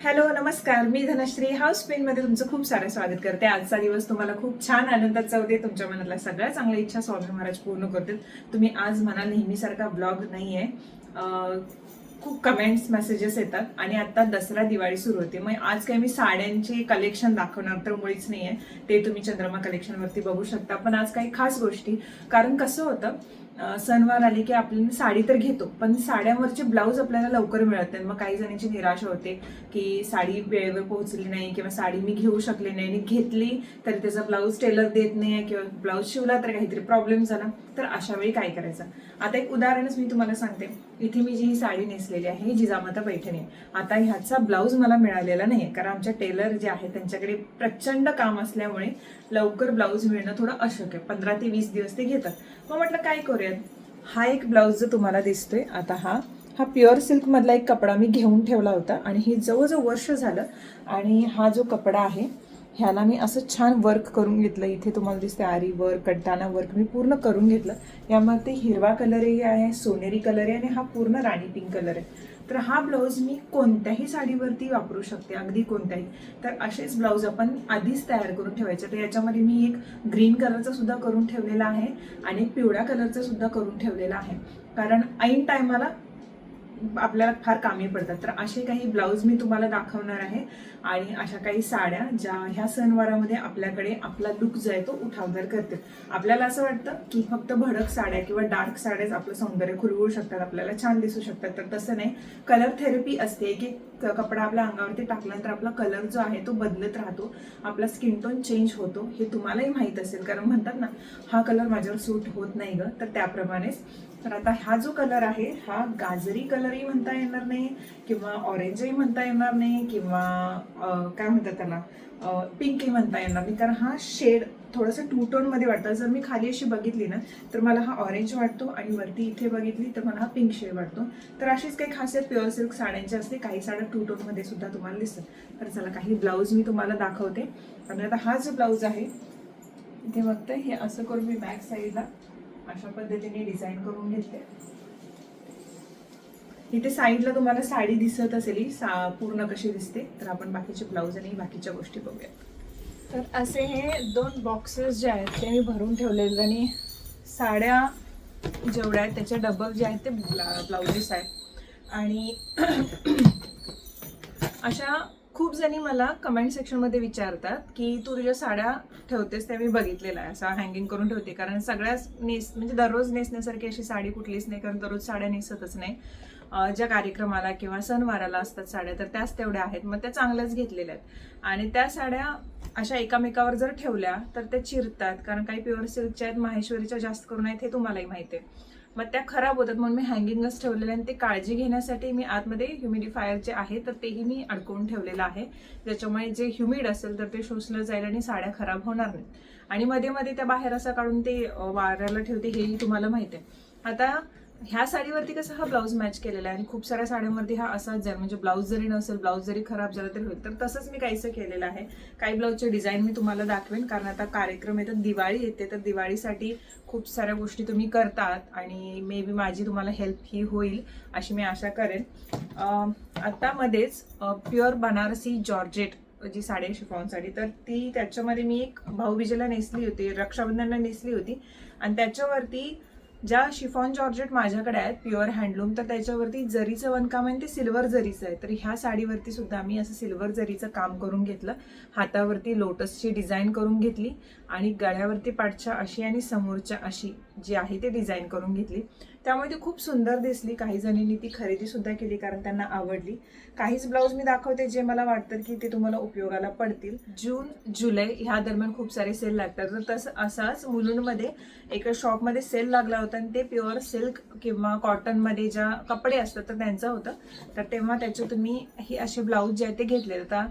Hello नमस्कार. मी Dhanashree. House pen मध्ये तुमचं खूप सारं स्वागत करते. आजचा दिवस तुम्हाला खूप छान आनंदात जाऊ दे तुमच्या मनातल्या सगळ्या चांगल्या इच्छा स्वामी महाराज पूर्ण करतील. तुम्ही आज म्हणा नेहमीसारखा ब्लॉग नाही आहे खूप कमेंट्स मेसेजेस येतात. आणि आता दसरा दिवाळी सुरू होते. मग आज काही मी साड्यांचे कलेक्शन दाखवणार तर मुळीच नाहीये. ते तुम्ही चंद्रमा कलेक्शन वरती बघू शकता. पण आज काही खास गोष्टी. कारण कसं होतं सणवार आले की आपल्याला साडी तर घेतो पण साड्यांवरचे ब्लाऊज आपल्याला लवकर मिळत नाही मग काही जणांची निराशा होते की साडी वेळेवर पोहोचली नाही किंवा साडी मी घेऊ शकले नाही आणि घेतली तरी त्याचा ब्लाऊज टेलर देत नाही किंवा ब्लाऊज शिवला तर काहीतरी प्रॉब्लेम झाला. तर अशा वेळी काय करायचं? आता एक उदाहरणच मी तुम्हाला सांगते. इथे मी जी ही साडी नेसलेली आहे ही जिजामाता पैठणी आहे. आता ह्याचा ब्लाऊज मला मिळालेला नाही कारण आमच्या टेलर जे आहे त्यांच्याकडे प्रचंड काम असल्यामुळे लवकर ब्लाऊज मिळणं थोडं अशक्य पंधरा ते वीस दिवस ते घेतात. मग म्हटलं काय करूयात? हा एक ब्लाऊज जो तुम्हाला दिसतोय. आता हा हा प्युअर सिल्कमधला एक कपडा मी घेऊन ठेवला होता आणि हे जवळजवळ वर्ष झालं आणि हा जो कपडा आहे ह्याला मी असं छान वर्क करून घेतलं. इथे तुम्हाला दिसते आरी वर्क कट्टाना वर्क मी पूर्ण करून घेतलं. यामध्ये हिरवा कलरही आहे सोनेरी कलर आहे आणि हा पूर्ण राणी पिंक कलर आहे. तर हा ब्लाऊज मी कोणत्याही साडीवरती वापरू शकते अगदी कोणत्याही. तर असेच ब्लाऊज आपण आधीच तयार करून ठेवायचे. तर याच्यामध्ये मी एक ग्रीन कलरचा सुद्धा करून ठेवलेला आहे आणि एक पिवळ्या कलरचा सुद्धा करून ठेवलेला आहे. कारण ऐन टायमाला आपल्याला फार कामी पडतात. तर असे काही ब्लाऊज मी तुम्हाला दाखवणार आहे. आणि अशा काही साड्या ज्या ह्या सणवारामध्ये आपल्याकडे आपला लुक जो आहे तो उठावदार करतील आपल्याला असं वाटतं की फक्त भडक साड्या किंवा डार्क साड्याच आपलं सौंदर्य खुलवू शकतात आपल्याला छान दिसू शकतात. तर तसं नाही. कलर थेरपी असते की कपडा आपल्या अंगावरती टाकल्यानंतर आपला कलर जो आहे तो बदलत राहतो. आपला स्किन टोन चेंज होतो हे तुम्हालाही माहीत असेल. कारण म्हणतात ना हा कलर माझ्यावर सूट होत नाही ग. तर त्याप्रमाणेच. तर आता हा जो कलर आहे हा गाजरी कलरही म्हणता येणार नाही किंवा ऑरेंजही म्हणता येणार नाही किंवा काय म्हणतात त्याला? पिंकही म्हणता येणार नाही. कारण हा शेड थोडंसं टू टोनमध्ये वाटतं. जर मी खाली अशी बघितली ना तर मला हा ऑरेंज वाटतो आणि वरती इथे बघितली तर मला हा पिंक शेड वाटतो. तर अशीच काही खासियत प्युअर सिल्क साड्यांची असते. काही साड्या टू टोनमध्ये सुद्धा तुम्हाला दिसतात. तर चला काही ब्लाऊज मी तुम्हाला दाखवते. आणि आता हा जो ब्लाऊज आहे इथे बघते हे असं करून मी बॅक साईडला अशा पद्धतीने डिझाईन करून घेतले इथे साईडला तुम्हाला साडी दिसत असेल ही सा पूर्ण कशी दिसते तर आपण बाकीचे ब्लाऊज आणि बाकीच्या गोष्टी बघूया तर असे हे दोन बॉक्सेस जे आहेत ते मी भरून ठेवलेले आणि साड्या जेवढ्या आहेत त्याचे डबल जे आहेत ते ब्ला ब्लाउजेस आहेत. आणि अशा खूप जणी मला कमेंट सेक्शनमध्ये विचारतात की तू तुझ्या साड्या ठेवतेस त्या मी बघितलेलं आहे. असं हँगिंग करून ठेवते. कारण सगळ्याच नेस म्हणजे दररोज नेसण्यासारखी अशी साडी कुठलीच नाही कारण दररोज साड्या नेसतच नाही. ज्या कार्यक्रमाला किंवा सणवाराला असतात साड्या तर त्याच तेवढ्या आहेत. मग त्या चांगल्याच घेतलेल्या आहेत. आणि त्या साड्या अशा एकामेकावर जर ठेवल्या तर त्या चिरतात कारण काही प्युअर सिल्कच्या आहेत माहेश्वरीच्या जास्त करून आहेत हे तुम्हालाही माहिती आहे. मग त्या खराब होतात म्हणून मी हँगिंगच ठेवलेले आणि ते काळजी घेण्यासाठी मी आतमध्ये ह्युमिडिफायर जे आहे तर तेही मी अडकवून ठेवलेलं आहे. ज्याच्यामुळे जे ह्युमिड असेल तर ते शोषलं जाईल आणि साड्या खराब होणार नाहीत. आणि मध्ये मध्ये त्या बाहेर असं काढून ते वाऱ्याला ठेवते हेही तुम्हाला माहिती आहे. आता ह्या साडीवरती कसं हा ब्लाऊज मॅच केलेला आहे आणि खूप साऱ्या साड्यांवरती हा असाच जाईल म्हणजे ब्लाऊज जरी नसेल ब्लाऊज जरी खराब झाला तरी होईल. तर तसंच मी काहीसं केलेलं आहे. काही ब्लाऊजचे डिझाईन मी तुम्हाला दाखवेन कारण आता कार्यक्रम येतात दिवाळी येते तर दिवाळीसाठी खूप साऱ्या गोष्टी तुम्ही करतात आणि मे बी माझी तुम्हाला हेल्प ही होईल अशी मी आशा करेन. आत्तामध्येच प्युअर बनारसी जॉर्जेट जी साडी आहे तर ती त्याच्यामध्ये मी एक भाऊबीजेला नेसली होती रक्षाबंधनला नेसली होती. आणि त्याच्यावरती ज्या शिफॉन जॉर्जेट माझ्याकडे आहेत प्युअर हँडलूम तर त्याच्यावरती जरीचं वनकाम आहे ते सिल्वर जरीचं आहे. तर ह्या साडीवरती सुद्धा मी असं सिल्वर जरीचं काम करून घेतलं. हातावरती लोटसची डिझाईन करून घेतली आणि गळ्यावरती पाठच्या अशी आणि समोरच्या अशी जी आहे ते डिझाईन करून घेतली. त्यामुळे ती खूप सुंदर दिसली. काही जणींनी ती खरेदी सुद्धा केली कारण त्यांना आवडली. काहीच ब्लाऊज मी दाखवते जे मला वाटतं की ते तुम्हाला उपयोगाला पडतील. जून जुलै ह्या दरम्यान खूप सारे सेल लागतात. तर तसं असाच मुलुंडमध्ये एका शॉपमध्ये सेल लागला होता आणि ते प्युअर सिल्क किंवा कॉटनमध्ये ज्या कपडे असतात तर त्यांचं होतं. तर तेव्हा त्याच्यातून मी हे असे ब्लाऊज जे आहेत ते घेतले आता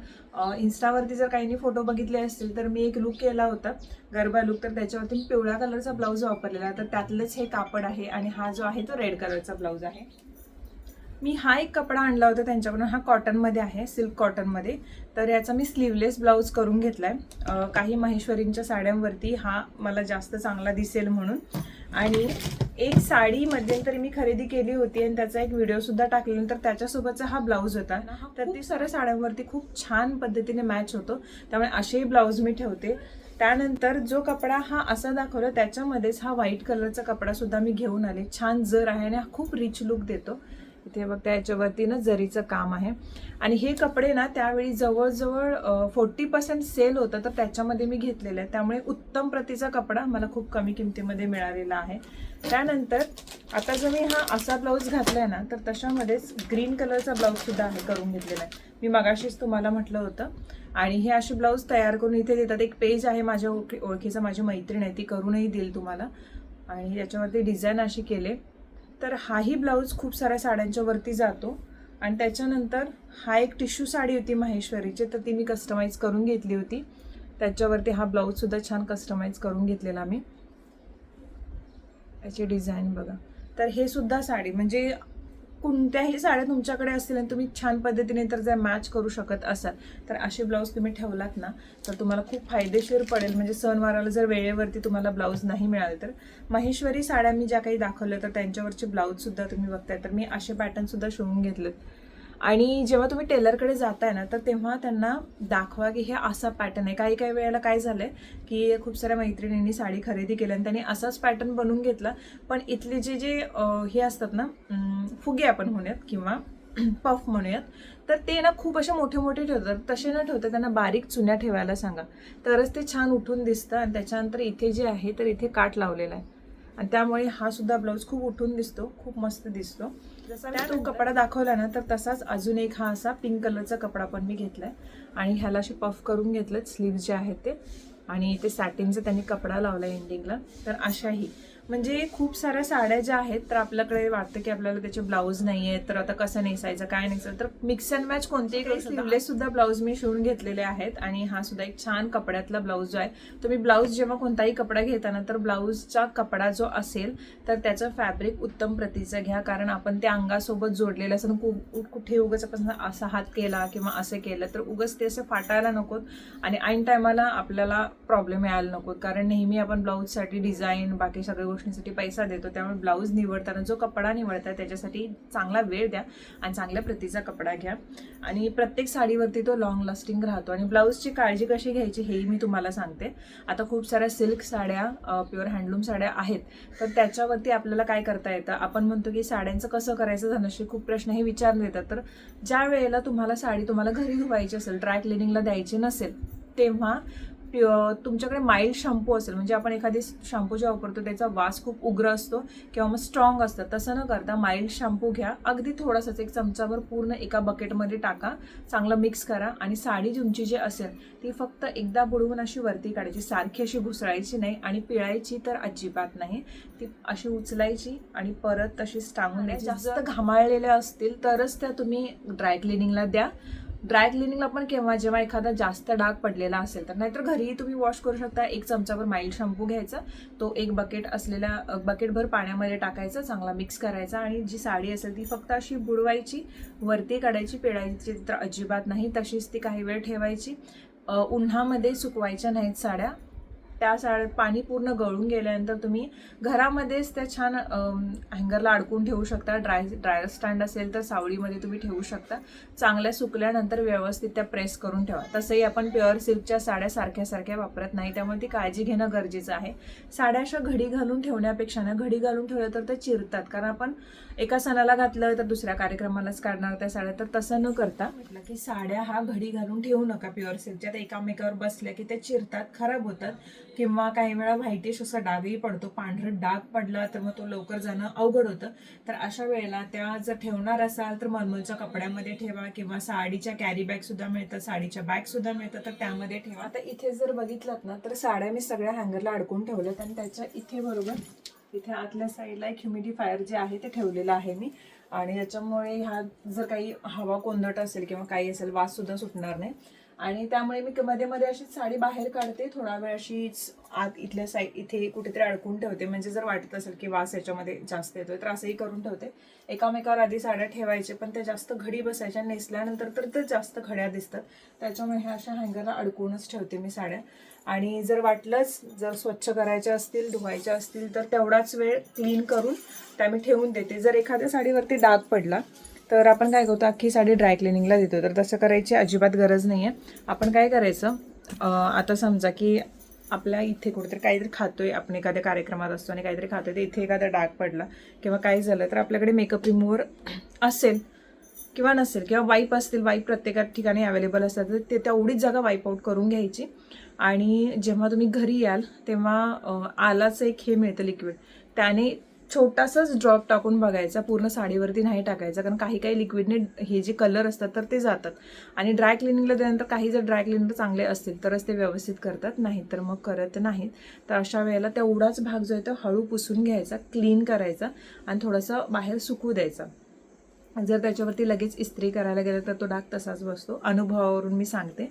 इन्स्टावरती जर काहींनी फोटो बघितले असतील तर मी एक लुक केला होता. गरबा लुक तर त्याच्यावरती मी पिवळ्या कलरचा ब्लाऊज वापरलेला तर त्यातलंच हे कापड आहे आणि हा जो आहे तो रेड कलरचा ब्लाऊज आहे. मी हा एक कपडा आणला होता त्यांच्याकडून हा कॉटनमध्ये आहे सिल्क कॉटनमध्ये तर याचा मी स्लीवलेस ब्लाऊज करून घेतलाय. अं, काही महेश्वरींच्या साड्यांवरती हा मला जास्त चांगला दिसेल म्हणून. आणि एक साडी मध्यंतरी मी खरेदी केली होती आणि त्याचा एक व्हिडिओ सुद्धा टाकल्यानंतर त्याच्यासोबतचा हा ब्लाऊज होता. तर ती सर्व साड्यांवरती खूप छान पद्धतीने मॅच होतो. त्यामुळे असेही ब्लाऊज मी ठेवते. त्यानंतर जो कपडा हा असा दाखवला त्याच्यामध्येच हा व्हाईट कलरचा कपडा सुद्धा मी घेऊन आले. छान जर आहे आणि हा खूप रिच लुक देतो. इथे बघता याच्यावरतीनं जरीचं काम आहे. आणि हे कपडे ना त्यावेळी जवळजवळ फोर्टी पर्सेंट सेल होतं तर त्याच्यामध्ये मी घेतलेलं आहे. त्यामुळे उत्तम प्रतीचा कपडा मला खूप कमी किमतीमध्ये मिळालेला आहे. त्यानंतर आता जर मी हा असा ब्लाऊज घातलाय ना तर तशामध्येच ग्रीन कलरचा ब्लाऊज सुद्धा आहे करून घेतलेला आहे. मी मगाशीच तुम्हाला म्हटलं होतं. आणि हे असे ब्लाऊज तयार करून इथे देतात. एक पेज आहे माझ्या ओळखी ओळखीचं माझी मैत्रीण आहे ती करूनही देईल तुम्हाला. आणि याच्यावरती डिझाईन अशी केले तर हाही ब्लाऊज खूप साऱ्या साड्यांच्या वरती जातो. आणि त्याच्यानंतर हा एक टिश्यू साडी होती माहेश्वरीची तर ती मी कस्टमाइज करून घेतली होती. त्याच्यावरती हा ब्लाऊजसुद्धा छान कस्टमाइज करून घेतलेला मी. त्याची डिझाईन बघा. तर हे सुद्धा साडी म्हणजे कोणत्याही साड्या तुमच्याकडे असतील आणि तुम्ही छान पद्धतीने तर जर मॅच करू शकत असाल तर असे ब्लाऊज तुम्ही ठेवलात ना तर तुम्हाला खूप फायदेशीर पडेल. म्हणजे सणवाराला जर वेळेवरती तुम्हाला ब्लाऊज नाही मिळाले तर. महेश्वरी साड्या मी ज्या काही दाखवल्या तर त्यांच्यावरचे ब्लाऊजसुद्धा तुम्ही बघताय. तर मी असे पॅटर्नसुद्धा शिवून घेतलेत. आणि जेव्हा तुम्ही टेलरकडे जाताय ना तर तेव्हा त्यांना दाखवा की हे असा पॅटर्न आहे. काही काही वेळेला काय झालं आहे की खूप साऱ्या मैत्रिणींनी साडी खरेदी केली आणि त्यांनी असाच पॅटर्न बनवून घेतला. पण इथले जे जे हे असतात ना फुगे आपण म्हणूयात किंवा पफ म्हणूयात तर ते ना खूप असे मोठे मोठे ठेवतात. तसे न ठेवता त्यांना बारीक चुन्या ठेवायला सांगा. तरच ते छान उठून दिसतं आणि त्याच्यानंतर इथे जे आहे तर इथे काठ लावलेला आहे. आणि त्यामुळे हा सुद्धा ब्लाऊज खूप उठून दिसतो खूप मस्त दिसतो. जसा मी तो कपडा दाखवला ना तर तसाच अजून एक हा असा पिंक कलरचा कपडा पण मी घेतलाय. आणि ह्याला असे पफ करून घेतलेत स्लीव्ह जे आहेत ते. आणि ते सॅटिनचा त्यांनी कपडा लावला एंडिंगला तर अशाही. म्हणजे खूप साऱ्या साड्या ज्या आहेत तर आपल्याकडे वाटतं की आपल्याला त्याचे ब्लाऊज नाही आहेत तर आता कसं नेसायचं काय नेसायचं? तर मिक्स अँड मॅच कोणतेही काही स्लीवलेस सुद्धा. ब्लाऊज मी शिवून घेतलेले आहेत आणि हा सुद्धा एक छान कपड्यातला ब्लाऊज जो आहे तुम्ही ब्लाऊज जेव्हा कोणताही कपडा घेताना तर ब्लाऊजचा कपडा जो असेल तर त्याचं फॅब्रिक उत्तम प्रतीचं घ्या. कारण आपण ते अंगासोबत जोडलेलं असं कु- कुठे उगाच आपण असा हात केला किंवा असं केलं तर उगाच ते असं फाटायला नकोत आणि ऐन टायमाला आपल्याला प्रॉब्लेम यायला नकोत. कारण नेहमी आपण ब्लाऊजसाठी डिझाईन बाकी सगळ्या गोष्टींसाठी पैसा देतो त्यामुळे ब्लाऊज निवडताना जो कपडा निवडता त्याच्यासाठी चांगला वेळ द्या आणि चांगल्या प्रतीचा कपडा घ्या. आणि प्रत्येक साडीवरती तो लॉंग लास्टिंग राहतो. आणि ब्लाऊजची काळजी कशी घ्यायची हेही मी तुम्हाला सांगते. आता खूप साऱ्या सिल्क साड्या प्युअर हँडलूम साड्या आहेत. तर त्याच्यावरती आपल्याला काय करता येतं? आपण म्हणतो की साड्यांचं कसं करायचं धनश्री खूप प्रश्न हे विचारले येतात तर ज्या वेळेला तुम्हाला साडी तुम्हाला घरी धुवायची असेल ड्राय क्लिनिंगला द्यायची नसेल तेव्हा तुमच्याकडे माइल्ड शॅम्पू असेल म्हणजे आपण एखादी शॅम्पू जेव्हा वापरतो त्याचा वास खूप उग्र असतो किंवा मग स्ट्रॉंग असतं तसं न करता माइल्ड शॅम्पू घ्या. अगदी थोडासाच एक चमचाभर पूर्ण एका बकेटमध्ये टाका चांगलं मिक्स करा आणि साडी तुमची जी असेल ती फक्त एकदा बुडवून अशी वरती काढायची. सारखी अशी घुसळायची नाही आणि पिळायची तर अजिबात नाही. ती अशी उचलायची आणि परत तशीच टांगून द्यायची. जास्त घामाळलेल्या असतील तरच त्या तुम्ही ड्राय क्लिनिंगला द्या. ड्राय क्लिनिंगला पण केव्हा जेव्हा एखादा जास्त डाग पडलेला असेल तर नाहीतर घरीही तुम्ही वॉश करू शकता. एक चमचाभर माइल्ड शॅम्पू घ्यायचा. तो एक बकेट असलेल्या बकेटभर पाण्यामध्ये टाकायचा चांगला मिक्स करायचा आणि जी साडी असेल ती फक्त अशी बुडवायची वरती काढायची पेडायची तर अजिबात नाही. तशीच ती काही वेळ ठेवायची. उन्हामध्ये सुकवायच्या नाहीत साड्या. त्या साड पाणी पूर्ण गळून गेल्यानंतर तुम्ही घरामध्येच त्या छान हँगरला अडकून ठेवू शकता. ड्राय ड्रायर स्टँड असेल तर सावळीमध्ये तुम्ही ठेवू शकता. चांगल्या सुकल्यानंतर व्यवस्थित त्या प्रेस करून ठेवा. तसंही आपण प्युअर सिल्कच्या साड्या सारख्या सारख्या वापरत नाही. त्यामुळे ती काळजी घेणं गरजेचं आहे. साड्या अशा घडी घालून ठेवण्यापेक्षा ना घडी घालून ठेवल्या तर त्या चिरतात. कारण आपण एका सणाला घातलं तर दुसऱ्या कार्यक्रमालाच काढणार त्या साड्या. तर तसं न करता म्हटलं की साड्या हा घडी घालून ठेवू नका प्युअर सिल्कच्या त्या एकामेकावर बसल्या की त्या चिरतात खराब होतात किंवा काही वेळा व्हायटिश असा डागही पडतो पांढरं डाग पडला तर मग तो लवकर जाणं अवघड होतं. तर अशा वेळेला त्या जर ठेवणार असाल तर मलमलच्या कपड्यामध्ये ठेवा किंवा साडीच्या कॅरी बॅग सुद्धा मिळतात साडीच्या बॅग सुद्धा मिळतात तर त्यामध्ये ठेवा. आता इथे जर बघितलात ना तर साड्या मी सगळ्या हँगरला अडकून ठेवल्यात आणि त्याच्या इथे बरोबर इथे आतल्या साईडला एक ह्युमिडिफायर जे आहे ते ठेवलेलं आहे मी. आणि त्याच्यामुळे ह्या जर काही हवा कोंदट असेल किंवा काही असेल वास सुद्धा सुटणार नाही. आणि त्यामुळे मी मध्ये मध्ये अशी साडी बाहेर काढते. थोडा वेळ अशीच आत इथल्या साईड इथे कुठेतरी अडकून ठेवते. म्हणजे जर वाटत असेल की वास याच्यामध्ये जास्त येतोय तर असंही करून ठेवते. एकामेकावर आधी साड्या ठेवायचे पण त्या जास्त घडी बसायच्या. नेसल्यानंतर तर ते जास्त घड्या दिसतात. त्याच्यामुळे ह्या अशा हँगरला अडकूनच ठेवते मी साड्या. आणि जर वाटलंच जर स्वच्छ करायच्या असतील धुवायच्या असतील तर तेवढाच वेळ क्लीन करून त्या मी ठेवून देते. जर एखाद्या साडीवरती डाग पडला तर आपण काय करतो अख्खी साडी ड्राय क्लिनिंगला देतो. तर तसं करायची अजिबात गरज नाही आहे आपण काय करायचं आता समजा की आपल्या इथे कुठेतरी काहीतरी खातोय आपण एखाद्या कार्यक्रमात असतो आणि काहीतरी खातोय तर इथे एखादा डाग पडला किंवा काही झालं तर आपल्याकडे मेकअप रिमूव्हर असेल किंवा नसेल किंवा वाईप असतील वाईप प्रत्येक ठिकाणी अवेलेबल असतात तर ते तेवढीच जागा वाईप आऊट करून घ्यायची. आणि जेव्हा तुम्ही घरी याल तेव्हा आलाचं एक हे मिळतं लिक्विड त्याने छोटासाच ड्रॉप टाकून बघायचा पूर्ण साडीवरती नाही टाकायचा कारण काही काही लिक्विडने हे जे कलर असतात तर ते जातात. आणि ड्राय क्लिनिंगला त्यानंतर काही जर ड्राय क्लिनर चांगले असतील तरच ते व्यवस्थित करतात. नाही तर मग करत नाहीत. तर अशा वेळेला तेवढाच भाग जो आहे तो हळू पुसून घ्यायचा क्लीन करायचा आणि थोडंसं बाहेर सुकू द्यायचा. जर त्याच्यावरती लगेच इस्त्री करायला गेलं तर तो डाग तसाच बसतो. अनुभवावरून मी सांगते.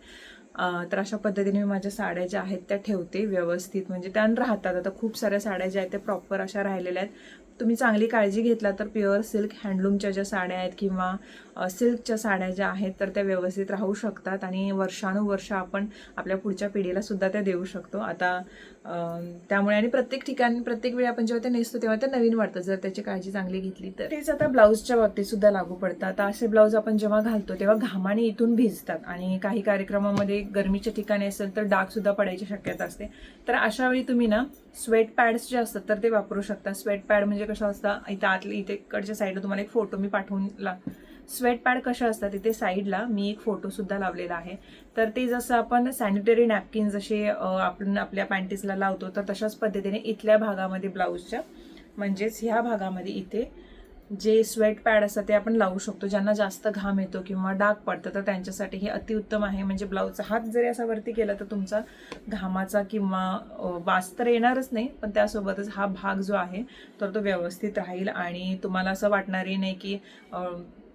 तर अशा पद्धतीने मी माझ्या साड्या ज्या आहेत त्या ठेवते व्यवस्थित. म्हणजे त्या राहतात. आता खूप साऱ्या साड्या ज्या आहेत त्या प्रॉपर अशा राहिलेल्या आहेत. तुम्ही चांगली काळजी घेतला तर प्युअर सिल्क हँडलूमच्या ज्या साड्या आहेत किंवा सिल्कच्या साड्या ज्या आहेत तर त्या व्यवस्थित राहू शकतात आणि वर्षानुवर्ष आपण आपल्या पुढच्या पिढीला सुद्धा त्या देऊ शकतो. आता त्यामुळे आणि प्रत्येक ठिकाणी प्रत्येक वेळी आपण जेव्हा ते नेसतो तेव्हा ते नवीन वाटतं. जर त्याची काळजी चांगली घेतली तर. तेच आता ब्लाऊजच्या बाबतीत सुद्धा लागू पडतं आता असे ब्लाऊज आपण जेव्हा घालतो तेव्हा घामाने इथून भिजतात आणि काही कार्यक्रमामध्ये गरमीच्या ठिकाणी असेल तर डाग सुद्धा पडायची शक्यता असते. तर अशा वेळी तुम्ही ना स्वेट पॅड्स जे असतात तर ते वापरू शकता. स्वेट पॅड म्हणजे कसं असतं इथं आतले इथे कडच्या साईडला तुम्हाला एक फोटो मी पाठवून ला स्वेट पॅड कशा असतात तिथे साईडला मी एक फोटोसुद्धा लावलेला आहे. तर ते जसं आपण सॅनिटरी नॅपकिन जसे आपण आपल्या पॅन्टीजला लावतो तर तशाच पद्धतीने इथल्या भागामध्ये ब्लाऊजच्या म्हणजेच ह्या भागामध्ये इथे जे स्वेट पॅड असतात ते आपण लावू शकतो. ज्यांना जास्त घाम येतो किंवा डाग पडतं तर त्यांच्यासाठी हे अतिउत्तम आहे. म्हणजे ब्लाऊजचा हात जरी असा वरती केला तर तुमचा घामाचा किंवा वास तर येणारच नाही. पण त्यासोबतच हा भाग जो आहे तर तो व्यवस्थित राहील. आणि तुम्हाला असं वाटणारही नाही की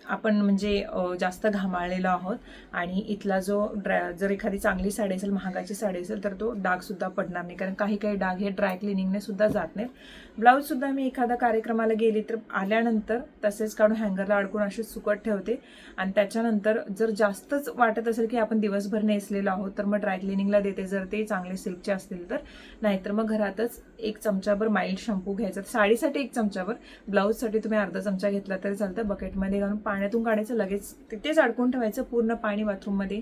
आपण म्हणजे जास्त घामाळलेलो आहोत आणि इथला जो ड्रा जर एखादी चांगली साडी असेल महागाची साडी असेल तर तो डागसुद्धा पडणार नाही. कारण काही काही डाग हे ड्राय क्लिनिंगने सुद्धा जात नाहीत. ब्लाऊजसुद्धा मी एखाद्या कार्यक्रमाला गेली तर आल्यानंतर तसेच काढून हँगरला अडकून असे सुकट ठेवते. आणि त्याच्यानंतर जर जास्तच वाटत असेल की आपण दिवसभर नेसलेलो आहोत तर मग ड्राय क्लिनिंगला देते. जर ते चांगले सिल्कचे असतील तर. नाहीतर मग घरातच एक चमचाभर माइल्ड शॅम्पू घ्यायचा. साडीसाठी एक चमचाभर ब्लाऊजसाठी तुम्ही अर्धा चमचा घेतला तरी चालतं. बकेटमध्ये घालून पाण्यातून काढायचं लगेच तिथेच अडकून ठेवायचं पूर्ण पाणी बाथरूममध्ये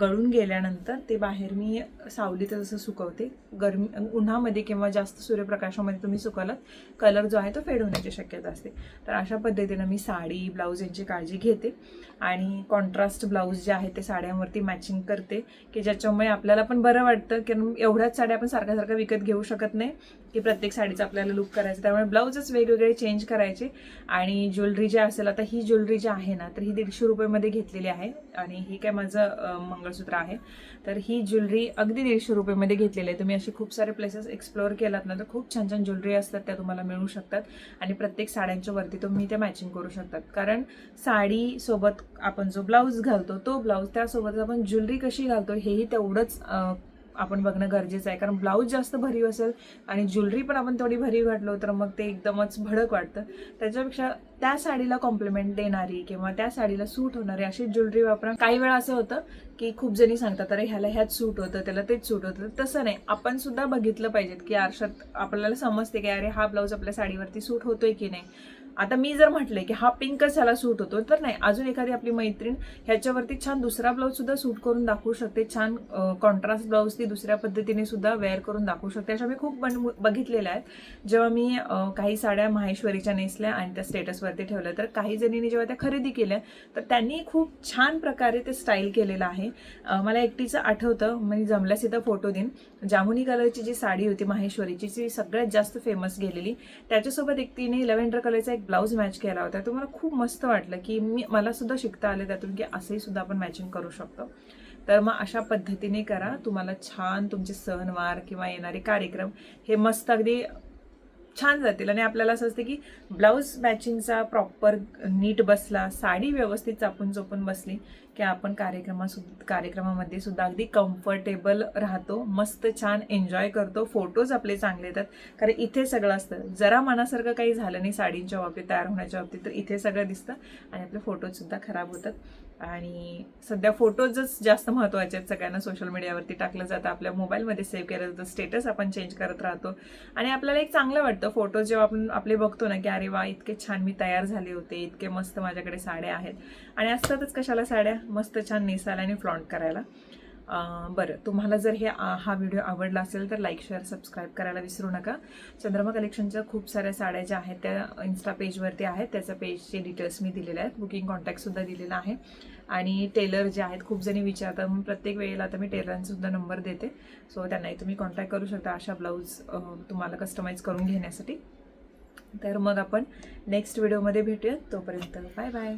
गळून गेल्यानंतर ते बाहेर मी सावलीत जसं सुकवते. गरमी उन्हामध्ये किंवा जास्त सूर्यप्रकाशामध्ये तुम्ही सुकवलात कलर जो आहे तो फेड होण्याची शक्यता असते. तर अशा पद्धतीनं मी साडी ब्लाऊज यांची काळजी घेते आणि कॉन्ट्रास्ट ब्लाऊज जे आहे ते साड्यांवरती मॅचिंग करते की ज्याच्यामुळे आपल्याला पण बरं वाटतं की एवढ्याच साड्या आपण सारख्या सारख्या विकत घेऊ शकत नाही. की प्रत्येक साडीचा आपल्याला लुक करायचं. त्यामुळे ब्लाऊजच वेगवेगळे चेंज करायचे. आणि ज्वेलरी जे असेल आता ही ज्वेलरी जी आहे ना तर ही दीडशे रुपयेमध्ये घेतलेली आहे. आणि ही काय माझं मंगळसूत्र आहे. तर ही ज्वेलरी अगदी दीडशे रुपयेमध्ये घेतलेली आहे. तुम्ही असे खूप सारे प्लेसेस एक्सप्लोअर केलात ना तर खूप छान छान ज्वेलरी असतात त्या तुम्हाला मिळू शकतात. आणि प्रत्येक साड्यांच्या वरती तुम्ही ते मॅचिंग करू शकतात. कारण साडी सोबत आपण जो ब्लाऊज घालतो तो ब्लाऊज त्यासोबत आपण ज्वेलरी कशी घालतो हेही तेवढंच आपण बघणं गरजेचं आहे. कारण ब्लाऊज जास्त भरीव असेल आणि ज्वेलरी पण आपण थोडी भरीव घातलो तर मग ते एकदमच भडक वाटतं. त्याच्यापेक्षा त्या साडीला कॉम्प्लिमेंट देणारी किंवा त्या साडीला सूट होणारी अशी ज्वेलरी वापरा काही वेळा असं होतं की खूप जणी सांगतात अरे ह्याला ह्यात सूट होतं त्याला तेच सूट होतं. तसं नाही. आपण सुद्धा बघितलं पाहिजेत की आरशात आपल्याला समजते की अरे हा ब्लाऊज आपल्या साडीवरती सूट होतोय की नाही. आता मी जर म्हटले की हा पिंकच ह्याला सूट होतो तर नाही अजून एखादी आपली मैत्रीण ह्याच्यावरती छान दुसरा ब्लाऊज सुद्धा सूट करून दाखवू शकते. छान कॉन्ट्रास्ट ब्लाऊज ती दुसऱ्या पद्धतीने सुद्धा वेअर करून दाखवू शकते. अशा मी खूप बन- बघितलेल्या आहेत. जेव्हा मी काही साड्या माहेश्वरीच्या नेसल्या आणि त्या स्टेटसवरती ठेवल्या तर काही जणींनी जेव्हा त्या खरेदी केल्या तर त्यांनी खूप छान प्रकारे ते स्टाईल केलेलं आहे. मला एकटीचं आठवतं मी जमल्यास इथं फोटो देईन. जामुनी कलरची जी साडी होती माहेश्वरीची जी सगळ्यात जास्त फेमस गेलेली त्याच्यासोबत एक तिने लेव्हेंडर कलरचा एक ब्लाऊज मॅच केला होता तो मला खूप मस्त वाटलं की मी मला सुद्धा शिकता आले त्यातून की असंही सुद्धा आपण मॅचिंग करू शकतो. तर मग अशा पद्धतीने करा तुम्हाला छान तुमचे सणवार किंवा येणारे कार्यक्रम हे मस्त अगदी छान जातील. आणि आपल्याला असं असतं की ब्लाऊज मॅचिंगचा प्रॉपर नीट बसला साडी व्यवस्थित चापून चोपून बसली की आपण कार्यक्रमासु कार्यक्रमामध्ये सुद्धा अगदी कम्फर्टेबल राहतो मस्त छान एन्जॉय करतो फोटोज आपले चांगले येतात. कारण इथे सगळं असतं. जरा मनासारखं काही झालं नाही साडींच्या बाबतीत तयार होण्याच्या बाबतीत तर इथे सगळं दिसतं आणि आपले फोटोजसुद्धा खराब होतात. आणि सध्या फोटोजच जास्त महत्त्वाचे आहेत. सगळ्यांना सोशल मीडियावरती टाकलं जातं. आपल्या मोबाईलमध्ये सेव्ह केलं जातं. स्टेटस आपण चेंज करत राहतो. आणि आपल्याला एक चांगलं वाटतं. फोटो जेव्हा आपण आपले बघतो ना की अरे वा इतके छान मी तयार झाले होते. इतके मस्त माझ्याकडे साड्या आहेत. आणि असतातच कशाला साड्या? मस्त छान नेसायला आणि फ्लॉन्ट करायला. बरं तुम्हाला जर हे हा व्हिडिओ आवडला असेल तर लाईक शेअर सबस्क्राईब करायला विसरू नका. चंद्रमा कलेक्शनच्या खूप साऱ्या साड्या ज्या आहेत त्या इन्स्टा पेजवरती आहेत. त्याच्या पेजचे डिटेल्स मी दिलेले आहेत. बुकिंग कॉन्टॅक्टसुद्धा दिलेला आहे. आणि टेलर जे आहेत खूप जणी विचारतात. मग प्रत्येक वेळेला आता मी टेलरांचासुद्धा नंबर देते. सो त्यांनाही तुम्ही कॉन्टॅक्ट करू शकता अशा ब्लाऊज तुम्हाला कस्टमाइज करून घेण्यासाठी. तर मग आपण नेक्स्ट व्हिडिओमध्ये भेटूयात तोपर्यंत बाय बाय